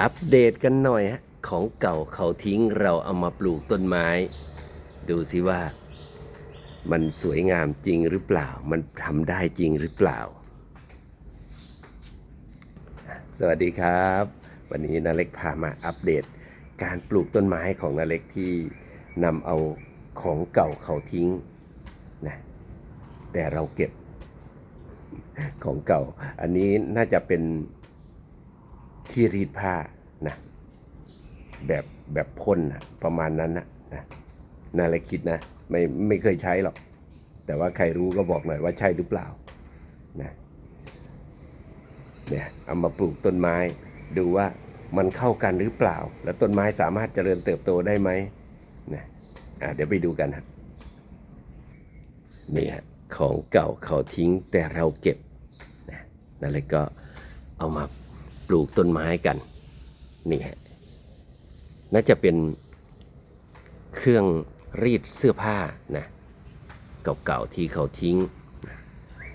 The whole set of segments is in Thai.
อัปเดตกันหน่อยฮะของเก่าเขาทิ้งเราเอามาปลูกต้นไม้ ดูสิว่า มันสวยงามจริงหรือเปล่า มันทำได้จริงหรือเปล่า สวัสดีครับ วันนี้นาเล็กพามาอัปเดต การปลูกต้นไม้ของนาเล็กที่นำเอาของเก่าเขาทิ้งนะแต่เราเก็บของเก่า อันนี้น่าจะเป็น ที่รีดผ้านะแบบแบบพ่นนะประมาณนั้นนะนะนาเล็กคิดนะไม่ไม่เคยใช้หรอก แต่ว่าใครรู้ก็บอกหน่อยว่าใช่หรือเปล่านะเนี่ยเอามาปลูกต้นไม้ ดูว่ามันเข้ากันหรือเปล่า แล้วต้นไม้สามารถเจริญเติบโตได้ไหมนะอะเดี๋ยวไปดูกันครับนี่ฮะของเก่าเขาทิ้งแต่เราเก็บนะนั่นเลยก็เอามา ปลูกต้นไม้กันนี่ฮะน่าจะเป็นเครื่องรีดเสื้อผ้านะเก่าๆที่เขาทิ้ง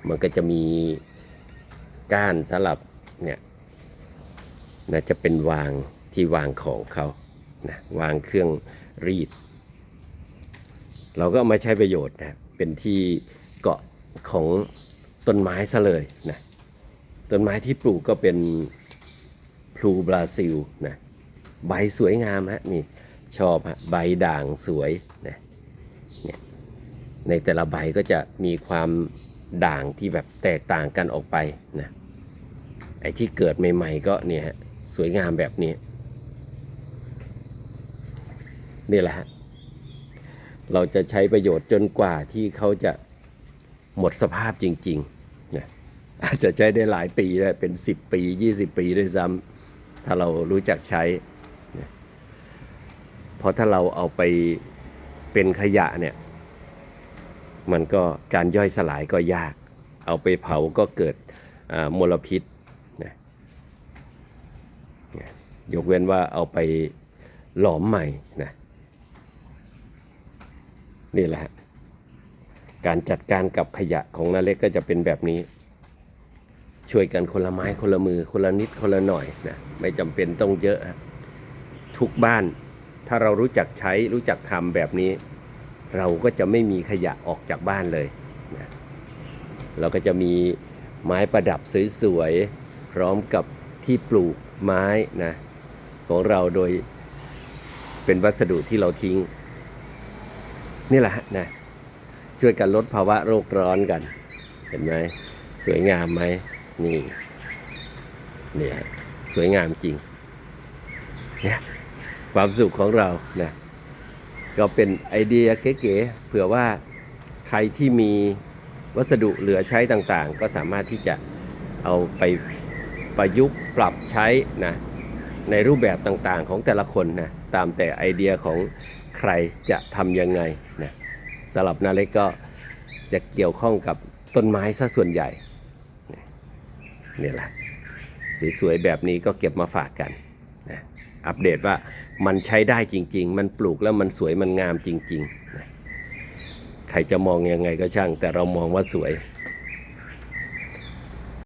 มันก็จะมีก้านสลับเนี่ยน่าจะเป็นวางที่วางของเขานะวางเครื่องรีด เราก็ามาใช้ประโยชน์นะเป็นที่เกาะของต้นไม้ซะเลยนะต้นไม้ที่ปลูกก็เป็น พลูบราซิลนะใบสวยงามฮะนี่ชอบฮะใบด่างสวยนะเนี่ยในแต่ละใบก็จะมีความด่างที่แบบแตกต่างกันออกไปนะไอ้ที่เกิดใหม่ๆก็เนี่ยฮะสวยงามแบบนี้นี่แหละฮะเราจะใช้ประโยชน์จนกว่าที่เขาจะหมดสภาพจริงๆนะอาจจะใช้ได้หลายปีได้เป็น 10 ปี 20 ปีด้วยซ้ำ ถ้าเรารู้จักใช้เพราะถ้าเราเอาไปเป็นขยะเนี่ย มันก็การย่อยสลายก็ยาก เอาไปเผาก็เกิดมลพิษนะยกเว้นว่าเอาไปหลอมใหม่นะนี่แหละ การจัดการกับขยะของนาเล็กก็จะเป็นแบบนี้ ช่วยกันคนละไม้คนละมือคนละนิดคนละหน่อยนะไม่จำเป็นต้องเยอะ ทุกบ้าน ถ้าเรารู้จักใช้รู้จักทำแบบนี้ เราก็จะไม่มีขยะออกจากบ้านเลยนะเราก็จะมีไม้ประดับสวยๆพร้อมกับที่ปลูกไม้นะของเราโดยเป็นวัสดุที่เราทิ้ง นี่แหละนะช่วยกันลดภาวะโลกร้อนกัน เห็นไหมสวยงามไหม นี่เนี่ยสวยงามจริงเนี่ยความสุขของเรานะก็เป็นไอเดียเก๋ๆเผื่อว่าใครที่มีวัสดุเหลือใช้ต่างๆ ก็สามารถที่จะเอาไปประยุกต์ปรับใช้นะในรูปแบบต่างๆของแต่ละคนนะตามแต่ไอเดียของใครจะทำยังไงนะสำหรับนาเล็กก็จะเกี่ยวข้องกับต้นไม้ซะส่วนใหญ่ นี่แหละสวยๆแบบนี้ก็เก็บมาฝากกันนะอัปเดตว่ามันใช้ได้จริง ๆ มันปลูกแล้วมันสวยมันงามจริงๆนะใครจะมองยังไงก็ช่าง แต่เรามองว่าสวย